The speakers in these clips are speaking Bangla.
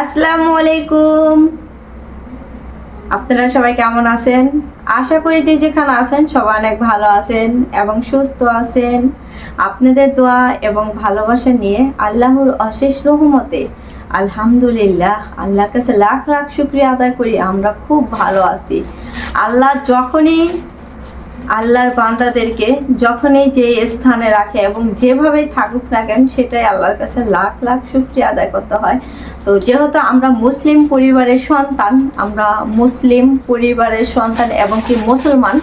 আসসালামু আলাইকুম। আপনারা সবাই কেমন আছেন? আশা করি যে যেখানে আছেন সবাই অনেক ভালো আছেন এবং সুস্থ আছেন। আপনাদের দোয়া এবং ভালোবাসা নিয়ে আল্লাহর অশেষ রহমতে আলহামদুলিল্লাহ, আল্লাহর কাছে লাখ লাখ শুক্রিয়া আদায় করি। আমরা খুব ভালো আছি। আল্লাহ যখনই আল্লাহর বান্দাদেরকে যখনই যে স্থানে রাখে এবং যেভাবেই থাকুক না কেন, সেটাই আল্লাহর কাছে লাখ লাখ শুক্রিয়া আদায় করতে হয়। তো যেহেতু আমরা মুসলিম পরিবারের সন্তান, আমরা মুসলিম পরিবারের সন্তান এবং কি মুসলমান,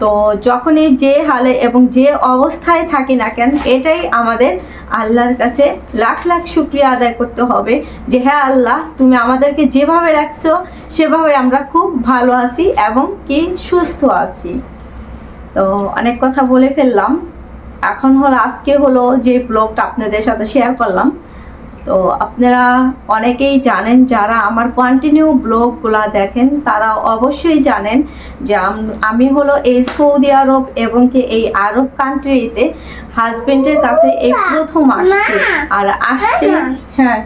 তো যখনই যে হালে এবং যে অবস্থায় থাকি না কেন, এটাই আমাদের আল্লাহর কাছে লাখ লাখ শুক্রিয়া আদায় করতে হবে যে হ্যাঁ আল্লাহ, তুমি আমাদেরকে যেভাবে রাখছো, সেভাবে আমরা খুব ভালো আছি এবং কি সুস্থ আছি। তো অনেক কথা বলে ফেললাম। এখন হলো আজকে হলো যে ব্লগটা আপনাদের সাথে শেয়ার করলাম। তো আপনারা অনেকেই জানেন যারা আমার কন্টিনিউ ব্লগগুলো দেখেন তারা অবশ্যই জানেন যে আমি হলো এই সৌদি আরব এবং কি এই আরব কান্ট্রিতে হাজবেন্ডের কাছে এই প্রথম আসছি। আর আসছি হ্যাঁ।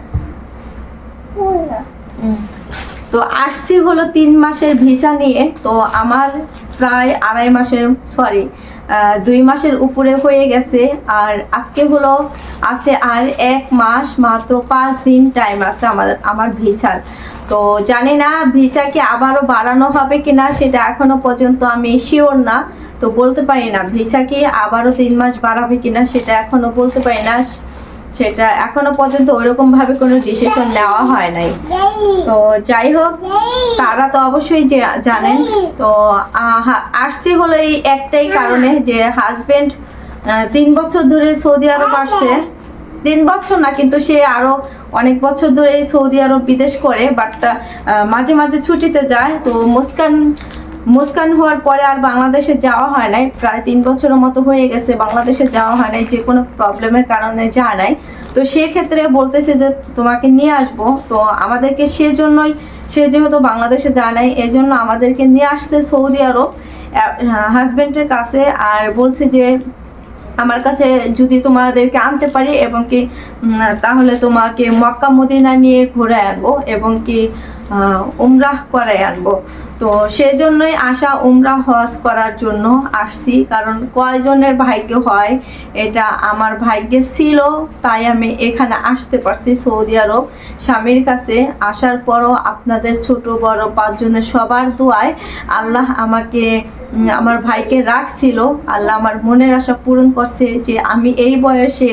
তো আসছি হলো তিন মাসের ভিসা নিয়ে, তো আমার প্রায় আড়াই মাসের সরি দুই মাসের উপরে হয়ে গেছে। আর আজকে হলো আছে আর এক মাস, মাত্র পাঁচ দিন টাইম আছে আমাদের, আমার ভিসার। তো জানি না ভিসাকে আবারও বাড়ানো হবে কি না সেটা এখনও পর্যন্ত আমি শিওর না। তো বলতে পারি না, ভিসা কি আবারও তিন মাস বাড়াবে কিনা, সেটা এখনও বলতে পারি না। সেটা এখনও পর্যন্ত ওইরকম ভাবে কোনো ডিসিশন নেওয়া হয় নাই। তো যাই হোক, তারা তো অবশ্যই যে জানেন, তো আসছি হলো এই একটাই কারণে যে হাজবেন্ড তিন বছর ধরে সৌদি আরব আসছে। তিন বছর না, কিন্তু সে আরও অনেক বছর ধরে সৌদি আরব বিদেশ করে বাট মাঝে মাঝে ছুটিতে যায়। তো মুস্কান মুস্কান হওয়ার পরে আর বাংলাদেশে যাওয়া হয় নাই। প্রায় তিন বছরের মতো হয়ে গেছে বাংলাদেশে যাওয়া হয় নাই, যে কোনো প্রবলেমের কারণে যায় নাই। তো সেক্ষেত্রে বলতেছে যে, তোমাকে নিয়ে আসব। তো আমাদেরকে সেজন্যই, সে যেহেতু বাংলাদেশে যায় নাই এই জন্য আমাদেরকে নিয়ে আসছে সৌদি আরব। হাজবেন্ডের কাছে আর বলছে যে, আমার কাছে যদি তোমাদেরকে আনতে পারি এবং কি তাহলে তোমাকে মক্কা মদিনা নিয়ে ঘুরে আনব এবং কি উমরাহ করাই আনব। তো সেজন্যই আসা উমরা হজ করার জন্য আসছি, কারণ কয়জনের ভাগ্য হয় এটা আমার ভাগ্যে ছিল, তাই আমি এখানে আসতে পারছি সৌদি আরব। স্বামীর কাছে আসার পরও আপনাদের ছোট, বড় পাঁচজনের সবার দোয়ায় আল্লাহ আমাকে আমার ভাইকে রাখছিল। আল্লাহ আমার মনের আশা পূরণ করছে যে আমি এই বয়সে,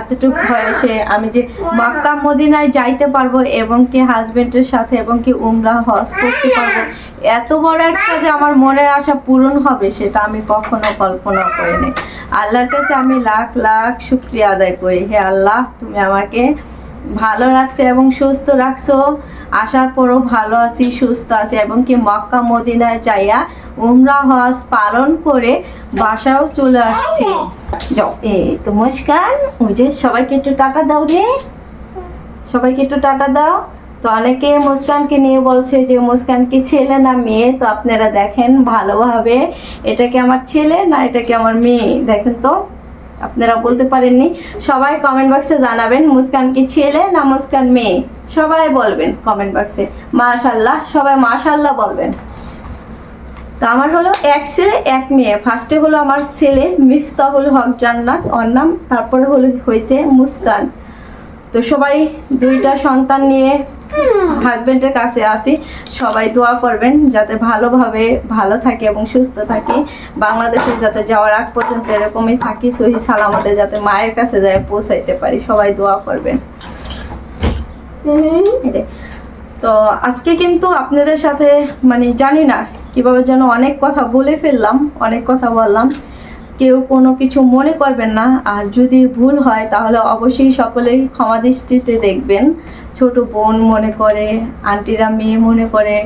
এতটুকু বয়সে আমি যে মক্কা, মদিনায় যাইতে পারব এবং কি হাজবেন্ডের সাথে এবং কি উমরা হজ করতে পারব। এত বড় একটা যে আমার মনের আশা পূরণ হবে সেটা আমি কখনো কল্পনা করিনি। আল্লাহর কাছে আমি লাখ লাখ শুক্রিয়া আদায় করি। হে আল্লাহ, তুমি আমাকে ভালো রাখছো এবং সুস্থ রাখছো। আসার পরও ভালো আছি, সুস্থ আছি এবং কি মক্কা, মদিনায় যাইয়া উমরা, হজ পালন করে বাসাও চলে আসছি। এই তো মুস্কান, ওই যে সবাইকে একটু টাকা দাও রে। সবাইকে একটু টাকা দাও। তো অনেকে মুস্কানকে নিয়ে বলছে যে, মুস্কান কি ছেলে না মেয়ে? তো আপনারা দেখেন ভালোভাবে, এটা কি আমার ছেলে না এটা কি আমার মেয়ে? দেখেন তো, আপনারা বলতে পারেননি। সবাই কমেন্ট বক্সে জানাবেন, মুস্কান কি ছেলে না মুস্কান মেয়ে? সবাই বলবেন কমেন্ট বক্সে মাশাল্লাহ সবাই মাশাল্লাহ বলবেন। তো আমার হলো এক ছেলে, এক মেয়ে। ফার্স্টে হলো আমার ছেলে, মিফতাহুল হক জান্নাত, ওর নাম। তারপরে হলো হয়েছে মুস্কান। তো সবাই দুইটা সন্তান নিয়ে হাজবেন্ডের কাছে আসি সবাই দোয়া করবেন যাতে ভালোভাবে ভালো থাকে এবং সুস্থ থাকি। বাংলাদেশে যাতে যাওয়ার আগ পর্যন্ত এরকমই থাকি সহি সালামতে যাতে মায়ের কাছে যায় পৌঁছাইতে পারি সবাই দোয়া করবেন। তো আজকে কিন্তু আপনাদের সাথে মানে জানি না কীভাবে যেন অনেক কথা বলে ফেললাম অনেক কথা বললাম। কেউ কোনো কিছু মনে করবেন না। আর যদি ভুল হয় তাহলে অবশ্যই সকলেই ক্ষমা দৃষ্টিতে দেখবেন। ছোট বোন মনে করে আন্টিরা মেয়ে মনে করে।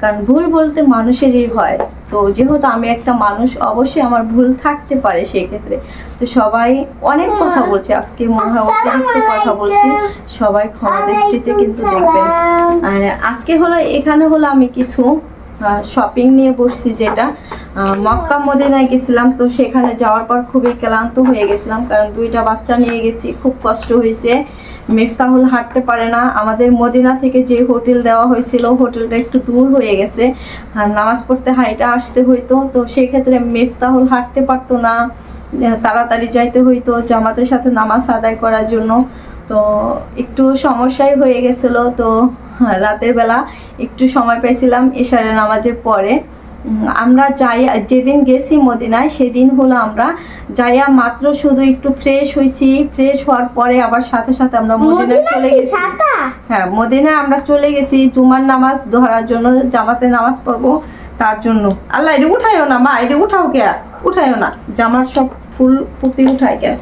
কারণ ভুল বলতে মানুষেরই হয় তো যেহেতু আমি একটা মানুষ অবশ্যই আমার ভুল থাকতে পারে সেক্ষেত্রে। তো সবাই অনেক কথা বলছে। আজকে মনে হয় অতিরিক্ত কথা বলছি। সবাই ক্ষমা দৃষ্টিতে কিন্তু দেখবেন। আর আজকে হলো এখানে হলো আমি কিছু। শপিং নিয়ে বসছি যেটা। মক্কা, মদিনায় গেছিলাম, তো সেখানে যাওয়ার পর খুবই ক্লান্ত হয়ে গেছিলাম, কারণ দুইটা বাচ্চা নিয়ে গেছি, খুব কষ্ট হয়েছে। মিফতাহুল হাঁটতে পারে না। আমাদের মদিনা থেকে যে হোটেল দেওয়া হয়েছিল, হোটেলটা একটু দূর হয়ে গেছে। নামাজ পড়তে হাইটা আসতে হইতো, তো সেই ক্ষেত্রে মিফতাহুল হাঁটতে পারতো না। তাড়াতাড়ি যাইতে হইতো জামাতের সাথে নামাজ আদায় করার জন্য। তো একটু সমস্যাই হয়ে গেছিল, তো রাতের বেলা একটু সময় পেয়েছিলাম এশারে নামাজের পরে। আমরা যাই যেদিন গেছি মদিনায় সেদিন হলো আমরা যাইয়া মাত্র শুধু একটু ফ্রেশ হয়েছি ফ্রেশ হওয়ার পরে আবার সাথে সাথে আমরা মদিনায় চলে গেছি। হ্যাঁ মদিনায় আমরা চলে গেছি জুমার নামাজ ধরার জন্য জামাতে নামাজ পড়ব তার জন্য। আল্লাহ এটা উঠাইও না মা এটা উঠাও কে? উঠাইও না। জামার সব ফুল পুঁতি উঠাই কে?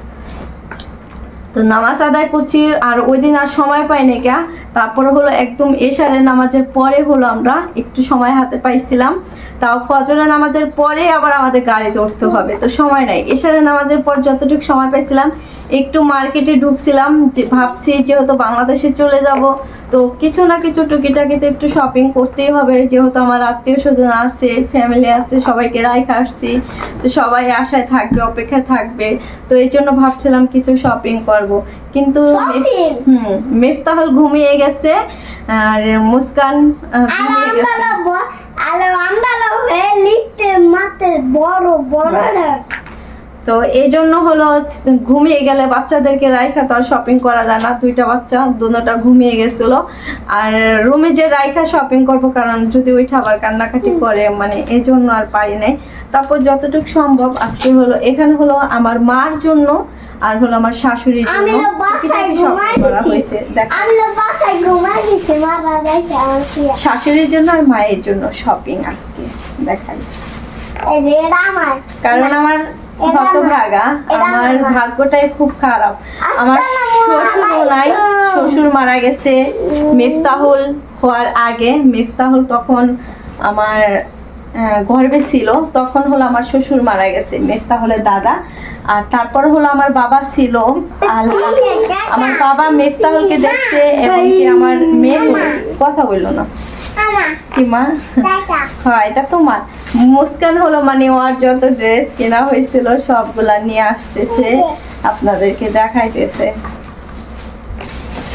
তো নামাজ আদায় করছি, আর ওই দিন আর সময় পাইনি কে তারপরে হলো একদম এশারের নামাজের পরে হলো আমরা একটু সময় হাতে পাইছিলাম। তাও ফজরের নামাজের পরে আবার আমাদের গাড়ি চড়তে হবে, তো সময় নাই। এশারের নামাজের পর যতটুকু সময় পাইছিলাম একটু মার্কেটে ঢুকছিলাম ভাবছি যেহেতু বাংলাদেশে চলে যাব তো কিছু না কিছু টুকিটাকি তো একটু শপিং করতেই হবে। যেহেতু আমার আত্মীয় স্বজন আছে ফ্যামিলি আছে সবাইকে রাইখে আসছি তো সবাই আশায় থাকবে অপেক্ষায় থাকবে তো এই জন্য ভাবছিলাম কিছু শপিং করব। কিন্তু? হুম মেফতাহল ঘুমিয়ে গেছে আর মুস্কান ঘুমিয়ে গেছে। আলো আমদালো হয়ে লিখতে মাতে বড় বড় তো এই জন্য হলো ঘুমিয়ে গেলে বাচ্চাদেরকে রাইখা তো আর শপিং করা যায় না। দুইটা বাচ্চা দুটোটা ঘুমিয়ে গেছিল। আর রুমে যে রাইখা শপিং করব কারণ যদি ওইটা আবার কান্নাকাটি করে মানে এই জন্য আর পারি নাই। তারপর যতটুকু সম্ভব আজকে হলো এখানে হলো আমার মার জন্য আর হলো আমার শাশুড়ির জন্য করা হয়েছে। শাশুড়ির জন্য আর মায়ের জন্য শপিং আজকে। দেখাই কারণ আমার হতভাগা আমার। ভাগ্যটাই খুব খারাপ। আমার শ্বশুরও নাই। শ্বশুর মারা গেছে। মিফতাহুল হওয়ার আগে মিফতাহুল তখন আমার গর্ভে ছিল। তখন হলো আমার শ্বশুর মারা গেছে মিফতাহুলের দাদা। আর তারপর হলো আমার বাবা ছিল। আল্লাহ আমার বাবা মিফতাহুলকে দেখছে এবং কি আমার মেয়ে কথা বলল না। কি মা? হ্যাঁ এটা তোমার। মুস্কান হলো মানে ওর যত ড্রেস কেনা হয়েছিল সবগুলা নিয়ে আসতেছে আপনাদেরকে দেখাইতেছে।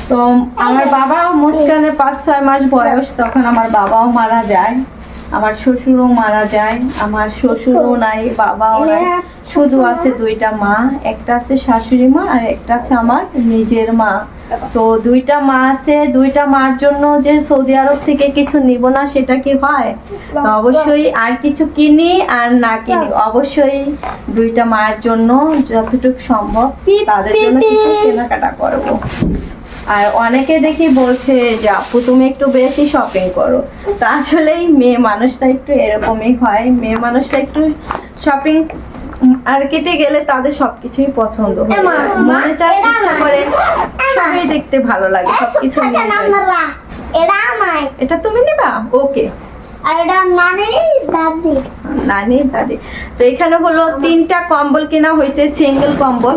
তো আমার বাবাও মুস্কানের পাঁচ ছয় মাস বয়স তখন আমার বাবাও মারা যায়। আমার শ্বশুরও মারা যায়। আমার শ্বশুরও নাই বাবাও নাই। শুধু আছে দুইটা মা একটা আছে শাশুড়ি মা আর একটা আছে আমার নিজের মা। তো দুইটা মা আছে দুইটা মার জন্য যে সৌদি আরব থেকে কিছু নিব না সেটা কি হয়? তো অবশ্যই আর কিছু কিনি আর না কিনি। অবশ্যই দুইটা মায়ের জন্য যতটুকু সম্ভব তাদের জন্য কিছু কেনাকাটা করব। আর অনেকে দেখি বলছে যে আপু তুমি একটু বেশি শপিং করো। তা আসলেই মেয়ে মানুষটা একটু এরকমই হয়। মেয়ে মানুষটা একটু শপিং মার্কেটে গেলে তাদের সবকিছুই পছন্দ মনে চায় ইচ্ছা করে সবই দেখতে ভালো লাগে সবকিছু এটা তুমি নেবা? ওকে এখানে হলো তিনটা কম্বল কেনা হয়েছে সিঙ্গেল কম্বল।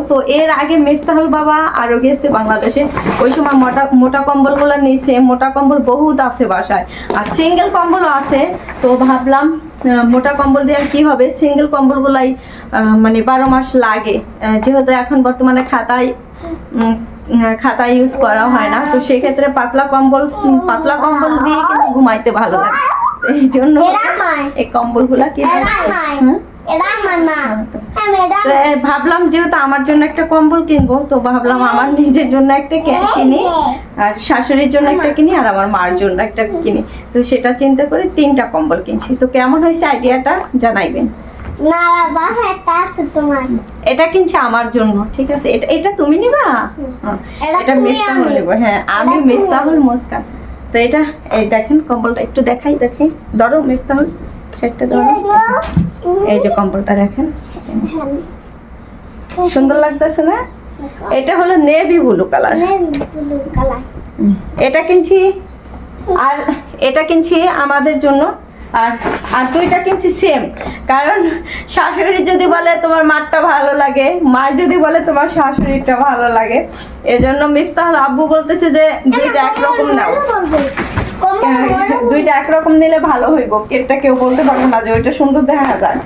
মোটা কম্বল আছে সিঙ্গেল তো ভাবলাম মোটা কম্বল দিয়ে আর কি হবে? সিঙ্গেল কম্বলগুলাই মানে বারো মাস লাগে। যেহেতু এখন বর্তমানে খাতায় খাতা ইউজ করা হয় না। তো সেক্ষেত্রে পাতলা কম্বল পাতলা কম্বল দিয়ে কিন্তু ঘুমাইতে ভালো লাগে। এই জন্য এই কম্বলগুলা কিনে এটা আনছে। আমার হুম? এটা আমার মা। আমি এটা তো এ, ভাবলাম যেহেতু আমার জন্য একটা কম্বল কিনবো তো ভাবলাম আমার নিজের জন্য একটা কিনি। আর শাশুড়ির জন্য একটা কিনি আর আমার মার জন্য একটা কিনি। তো সেটা চিন্তা করে তিনটা কম্বল কিনছি। তো কেমন হয়েছে আইডিয়াটা জানাইবেন? এটা কিনছি আমার জন্য ঠিক আছে? এটা এটা তুমি নিবা? হ্যাঁ, এটা মিফতাহুল। নেব। হ্যাঁ আমি মিফতাহুল মুস্কান। তো এটা এই দেখেন কম্বলটা একটু দেখাই দেখাই। ধরো মিফতাহুল চারটা ধরো। এই যে কম্বলটা দেখেন। সুন্দর লাগতেছে না? এটা হলো নেভি ব্লু কালার। কালার। এটা কিনছি আর এটা কিনছি আমাদের জন্য আর আর দুইটা কিনছি সেম কারণ শাশুড়ি যদি বলে তোমার মাঠটা ভালো লাগে মা যদি বলে তোমার শাশুড়িটা ভালো লাগে এজন্য মিফতাহুল আব্বু বলতেছে যে দুইটা একরকম নাও। হ্যাঁ, দুইটা একরকম নিলে ভালো হইব। কেটটা কেউ বলতে পারব না যে ওইটা সুন্দর দেখা যায়।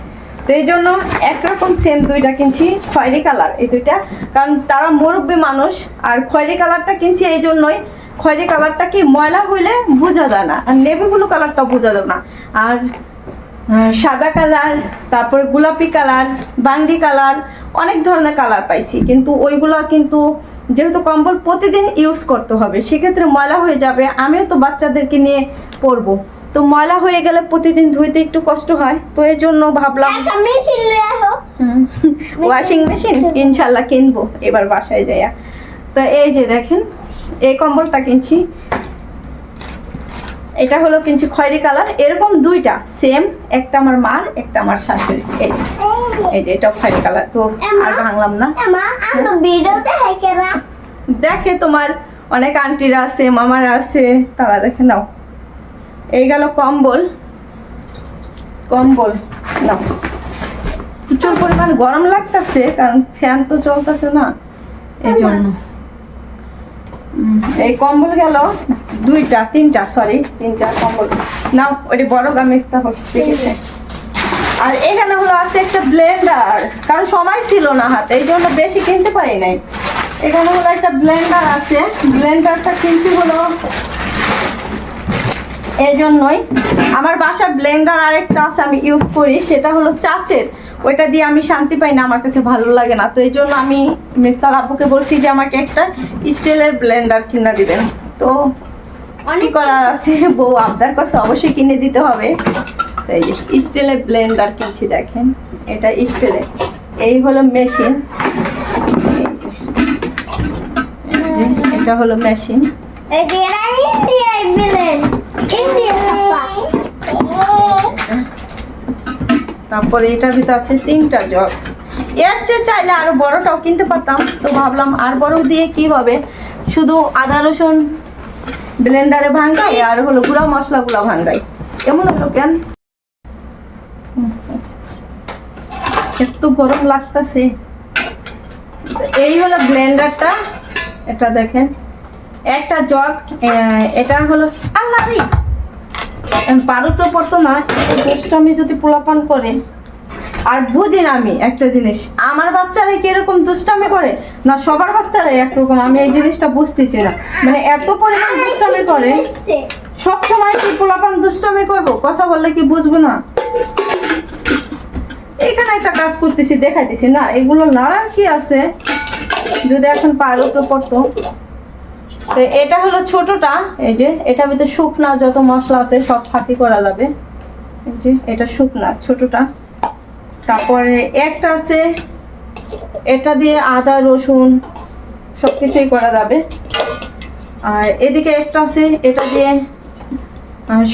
তো এই জন্য একরকম সেম দুইটা কিনছি খয়েরি কালার এই দুইটা। কারণ তারা মুরব্বী মানুষ আর খয়েরি কালারটা কিনছি এই জন্যই খয়েরি কালারটা কি ময়লা হইলে বোঝা যায় না আর নেভি ব্লু কালারটা বোঝা যাবে না। আর সাদা কালার তারপরে গোলাপি কালার বাঙ্গি কালার অনেক ধরনের কালার পাইছি। কিন্তু ওইগুলো কিন্তু যেহেতু কম্বল প্রতিদিন ইউজ করতে হবে সেক্ষেত্রে ময়লা হয়ে যাবে। আমিও তো বাচ্চাদেরকে নিয়ে পরবো তো ময়লা হয়ে গেলে প্রতিদিন ধুইতে একটু কষ্ট হয় তো এই জন্য ভাবলাম ওয়াশিং মেশিন ইনশাল্লাহ কিনবো এবার বাসায় যাইয়া। তো এই যে দেখেন এই কম্বলটা কিনছি। এটা হলো কিনছি খয়েরি কালার। এরকম দুইটা সেম একটা আমার মার একটা আমার শাশুড়ি এই যে এই যে এটা খয়েরি কালার। তো আর ভাঙলাম না। দেখে তোমার অনেক আন্টিরা আছে মামারা আছে তারা দেখে নাও। এই গেল কম্বল। কম্বল নাও। প্রচুর পরিমাণ গরম লাগতেছে কারণ ফ্যান তো চলতেছে না। এই জন্য। এই কম্বল গেল দুইটা, তিনটা সরি তিনটা কম্বল। নাও ওই বড় গামে দেখেছে আর এখানে হলো আছে একটা ব্লেন্ডার কারণ সময় ছিল না হাতে, এই জন্য বেশি কিনতে পারি নাই। এখানে হলো একটা ব্লেন্ডার আছে ব্লেন্ডারটা কিনছি হলো এই জন্যই। আমার বাসা ব্লেন্ডার আরেকটা আছে, আমি ইউজ করি, সেটা হলো চাচের। ওইটা দিয়ে আমি শান্তি পাই না আমার কাছে ভালো লাগে না। তো এই জন্য আমি মিফতার আব্বুকে বলছি যে আমাকে একটা স্টিলের ব্লেন্ডার কিনে দিবেন। তো অনেক করার আছে? বউ আবদার করছে অবশ্যই কিনে দিতে হবে। তো এই যে স্টিলের ব্লেন্ডার কিনছি দেখেন। এটা স্টিলের। এই হলো মেশিন। এটা হলো মেশিন। এই যে এরা ইন্ডিয়ায় বিলেন ইন্ডিয়া তারপরে এটার ভিতরে আছে তিনটা জগ। এর চেয়ে চাইলে আরও বড়টাও কিনতে পারতাম। তো ভাবলাম আর বড় দিয়ে কি হবে? শুধু আদা, রসুন ব্লেন্ডারে ভাঙ্গাই আর হলো গুঁড়া মশলাগুলো ভাঙ্গাই। এমন হলো কেন। এত গরম লাগতেছে। এই হলো ব্লেন্ডারটা এটা দেখেন। একটা জগ এটা হলো আল্লাহ রে বারোটা পড়তো না দুষ্টামি যদি পোলাপান করে। আর বুঝি না আমি একটা জিনিস, আমার বাচ্চারাই কীরকম দুষ্টামি করে, না সবার বাচ্চারাই একরকম? আমি এই জিনিসটা বুঝতেছি না। মানে এত পরিমাণ দুষ্টামি করে, সব সময় কি পোলাপান দুষ্টামি করব? কথা বললে কি বুঝব না? এখানে একটা কাজ করতেছি, দেখাইতেছি। না, এগুলো নাড়ার কি আছে? যদি এখন পায়ের উপরে পড়তো তো এটা হলো ছোটটা, এই যে, এটা ভিতরে শুকনা যত মশলা আছে সব ফাঁকি করা যাবে। এই যে, এটা শুকনা, ছোটটা। তারপরে একটা আছে, এটা দিয়ে আদা, রসুন সব কিছুই করা যাবে। আর এদিকে একটা আছে, এটা দিয়ে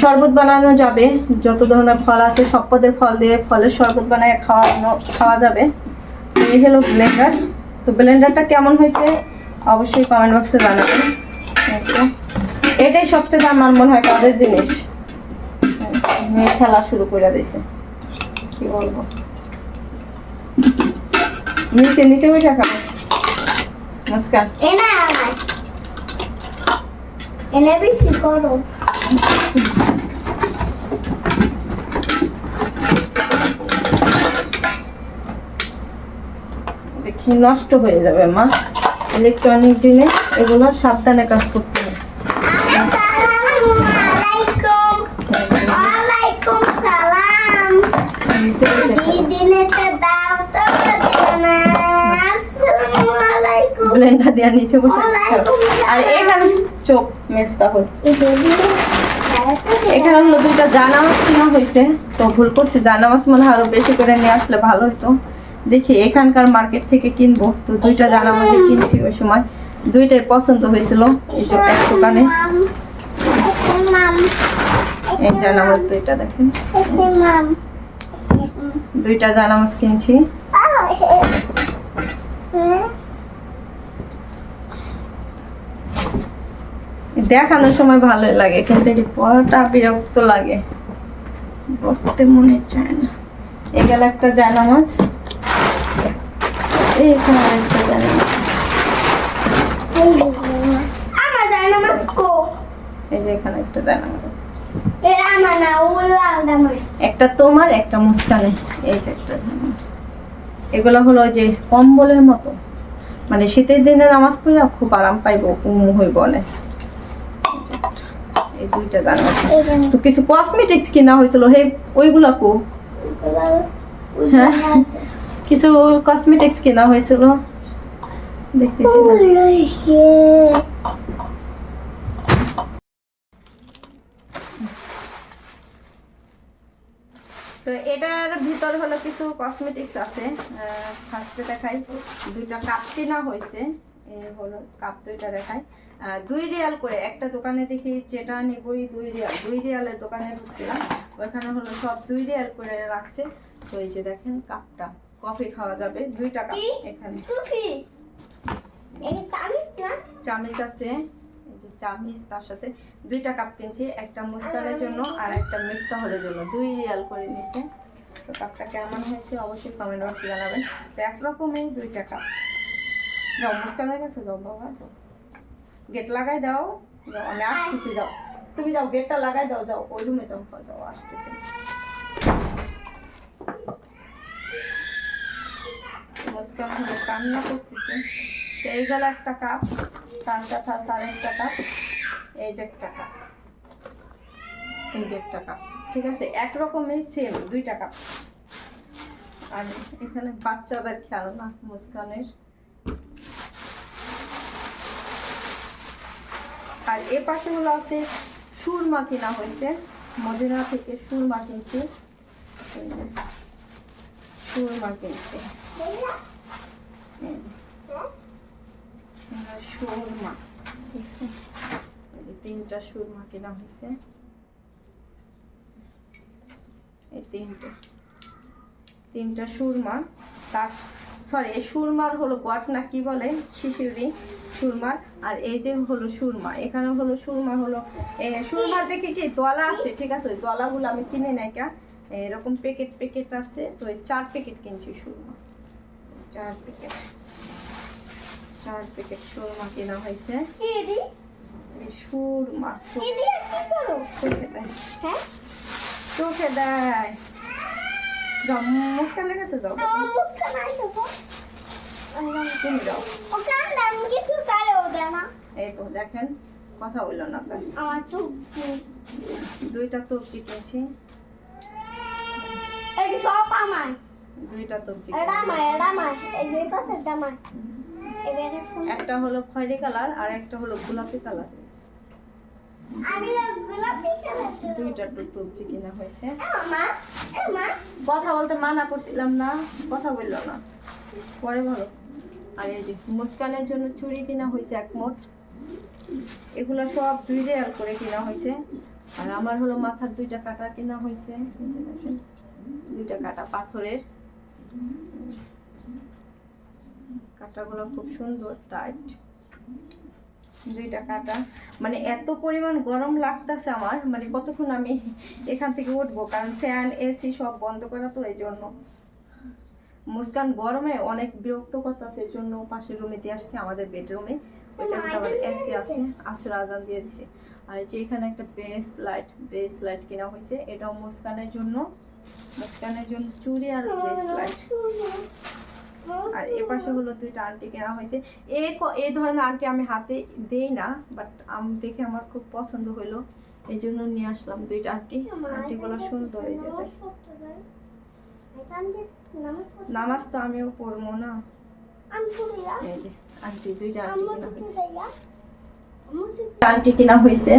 শরবত বানানো যাবে। যত ধরনের ফল আছে, সব পদের ফল দিয়ে ফলের শরবত বানায় খাওয়ানো, খাওয়া যাবে। এই হলো ব্লেন্ডার তো ব্লেন্ডারটা কেমন হয়েছে? অবশ্যই কমেন্ট বক্সে জানাবেন। এটাই সবচেয়ে আমার মনে হয় কাদের জিনিস। মেয়ে খেলা শুরু করে দিয়েছে কি বলব? নিচে নিচে বসে খাব মুস্কান এনা আমার এনে বেশি করো দেখি নষ্ট হয়ে যাবে মা। ইলেকট্রনিক জিনিস এগুলো সাবধানে কাজ করতে হবে। আলাইকুম ওয়ালাইকুম নিচে বসে ব্লেন্ডার নিচে আর এখানে চোখ মেফতাহুল এখানে হলো দুইটা জানামাজ কেনা হয়েছে। তো ভুল করছি জানামাজ মনে হয় আরও বেশি করে নিয়ে আসলে ভালো হতো দেখি এখানকার মার্কেট থেকে কিনবো। তো দুইটা জানামাজে কিনছি ওই সময়। দুইটাই পছন্দ হয়েছিল দোকানে। এই দুইটা দেখেন। দুইটা কিনছি। দেখানোর সময় ভালোই লাগে, কিন্তু এটি পড়াটা বিরক্ত লাগে। পড়তে মনে চায় না। এই গেল একটা জানামাজ এইখানে একটা জানামাজ আমার জানা মাস্কো এই যে এখানে একটা তোমার, একটা মুস্কানে এই যে একটা জামাজ এগুলো হলো যে কম্বলের মতো। মানে শীতের দিনে নামাজ পড়লে খুব আরাম পাইবো উমু হইব অনেক এই দুইটা জানো তো কিছু কসমেটিক্স কিনা হয়েছিল, হে, ওইগুলা কো। হ্যাঁ কিছু কসমেটিক্স কিনা হয়েছিল? দেখতেছি তো এটার ভিতর হলো কিছু কসমেটিক্স আছে। ফার্স্টে দেখাই। দুইটা কাপ কেনা হয়েছে। হলো কাপ দুইটা আহ, দুই রিয়াল করে। একটা দোকানে দেখি যেটা নিবই দুই রিয়াল। দুই রিয়ালের দোকানে ঢুকছিলাম ওইখানে হলো সব দুই রিয়াল করে রাখছে। তো এই যে দেখেন কাপটা কফি খাওয়া যাবে। দুই টাকা এখানে। চামিচ আছে। এই যে চামিচ তার সাথে দুইটা কাপ কিনছি একটা মুস্কানের জন্য আর একটা মিফতাহলের জন্য। দুই রিয়াল করে নিছে। তো কাপটা কেমন হয়েছে অবশ্যই কমেন্ট বক্সে জানাবেন। তো একরকমই দুইটা কাপ যাও মুস্কানের কাছে যাও বাবা যাও। গেট লাগাই দাও। যাও আমি আসতেছি যাও। তুমি যাও গেটটা লাগাই দাও যাও। ওই রুমে যাও যাও আসতেছি। হলো কান্না করতেছে, এই গেল একটা কাপ তার কথা সাড়ে একটা কাপ, এই যে একটা কাপ, এই যে একটা কাপ, ঠিক আছে? একরকমই সেম দুইটা কাপ। আর এখানে বাচ্চাদের খেলনা, মুস্কানের। আর এ পাশে হলো আছে সুরমা কিনা হয়েছে, মদিনা থেকে সুরমা কিনছি। সুরমা কিনছি। সুরমা। তিনটা সুরমা কেনা হয়েছে। এই তিনটা। তিনটা সুরমা। তার সরি এই সুরমার হলো গট না কি বলে? শিশুরি সুরমার আর এই যে হলো সুরমা। এখানে হলো সুরমা হলো এ, সুরমার দেখে কি দলা আছে? ঠিক আছে ওই দলাগুলো আমি কিনে নাই কা। এরকম প্যাকেট প্যাকেট আছে। তো চার প্যাকেট কিনছি সুরমা। চার প্যাকেট চার প্যাকেট সুরমা কেনা হয়েছে। সুরমা চোখে হ্যাঁ? চোখে দেয় যাও মুস্কান লেগেছে যাও। মুস্কান নাই তো। তুমি যাও। কিছু দেয় না। এই তো দেখেন কথা বলল না আমার তো দুইটা কিনছি এটি সব আমার। দুইটা তবজি একটা হলো খয়েরি কালার আর একটা হলো গোলাপি কালার। দুইটা তবজি কিনা হয়েছে। কথা বলতে মানা করছিলাম না কথা বলল না। পরে বলো। আর এই যে মুস্কানের জন্য চুড়ি কিনা হয়েছে এক মোট। এগুলো সব দুই রেয়াল করে কিনা হয়েছে। আর আমার হলো মাথার দুইটা কাটা কিনা হয়েছে। দুইটা কাটা পাথরের। কাটাগুলো খুব সুন্দর টাইট দুইটা কাটা। মানে এত পরিমাণ গরম লাগতেছে আমার মানে কতক্ষণ আমি এখান থেকে উঠবো? কারণ ফ্যান এসি সব বন্ধ করা তো এই জন্য মুস্কান গরমে অনেক বিরক্ত করতেছে এর জন্য পাশের রুমে দিয়ে আসছে আমাদের বেডরুমে ওইটা আবার এসি আছে আসর আজান দিয়ে দিছে। আর যে এখানে একটা বেস লাইট বেস লাইট কেনা হয়েছে এটাও মুস্কানের জন্য। মুস্কানের জন্য চুড়ি আর বেস লাইট আর এ পাশে হলো দুইটা আন্টি কেনা হয়েছে। এ এই ধরনের আন্টি আমি হাতে দেই না বাট আমি দেখে আমার খুব পছন্দ হলো এই জন্য নিয়ে আসলাম দুইটা আন্টি আন্টিগুলো সুন্দর এই যে দেখ। নামাজ তো আমিও পড়ব না। আন্টি দুইটা আন্টি কেনা হয়েছে। আন্টি কিনা হয়েছে।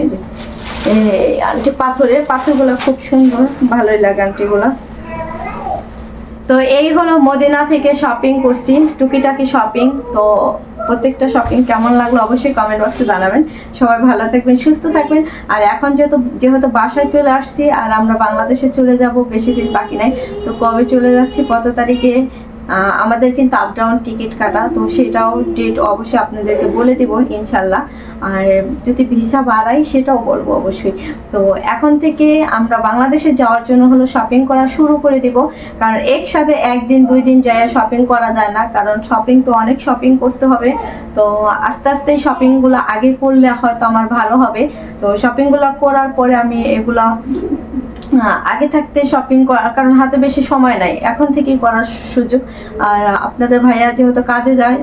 এই যে আন্টি পাথরের, পাথরগুলো খুব সুন্দর, ভালোই লাগে আন্টিগুলা। তো এই হলো মদিনা থেকে শপিং করছি, টুকিটাকি শপিং তো প্রত্যেকটা শপিং কেমন লাগল অবশ্যই কমেন্ট বক্সে জানাবেন। সবাই ভালো থাকবেন, সুস্থ থাকবেন। আর এখন যেহেতু যেহেতু বাসায় চলে আসছি, আর আমরা বাংলাদেশে চলে যাব, বেশি দিন বাকি নাই, তো কবে চলে যাচ্ছি, কত তারিখে? আমাদের কিন্তু আপ ডাউন টিকিট কাটা, তো সেটাও ডেট অবশ্যই আপনাদেরকে বলে দেবো, ইনশাল্লাহ। আর যদি ভিসা বাড়াই, সেটাও বলব অবশ্যই। তো এখন থেকে আমরা বাংলাদেশে যাওয়ার জন্য হলো শপিং করা শুরু করে দিব। কারণ একসাথে একদিন, দুই দিন যায় শপিং করা যায় না। কারণ শপিং তো অনেক শপিং করতে হবে। তো আস্তে আস্তে শপিংগুলো আগে করলে হয়তো আমার ভালো হবে। তো শপিংগুলো করার পরে আমি এগুলা আগে থাকতে শপিং করা, কারণ হাতে বেশি সময় নাই। এখন থেকেই করার সুযোগ। আর আপনাদের ভাইয়া যেহেতু কাজে যায়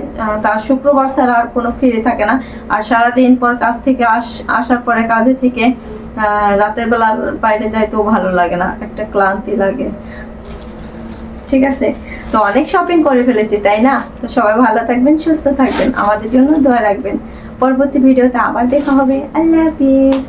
তার শুক্রবার ছাড়া আর কোনো ফিরে থাকে না। আর সারাদিন পর কাজ থেকে আস, আসার পরে কাজে থেকে রাতের বেলা বাইরে যাইতেও ভালো লাগে না, একটা ক্লান্তি লাগে। ঠিক আছে? তো অনেক শপিং করে ফেলেছি, তাই না? তো সবাই ভালো থাকবেন, সুস্থ থাকবেন। আমাদের জন্য দোয়া রাখবেন। পরবর্তী ভিডিওতে আবার দেখা হবে। আল্লাহ হাফিজ।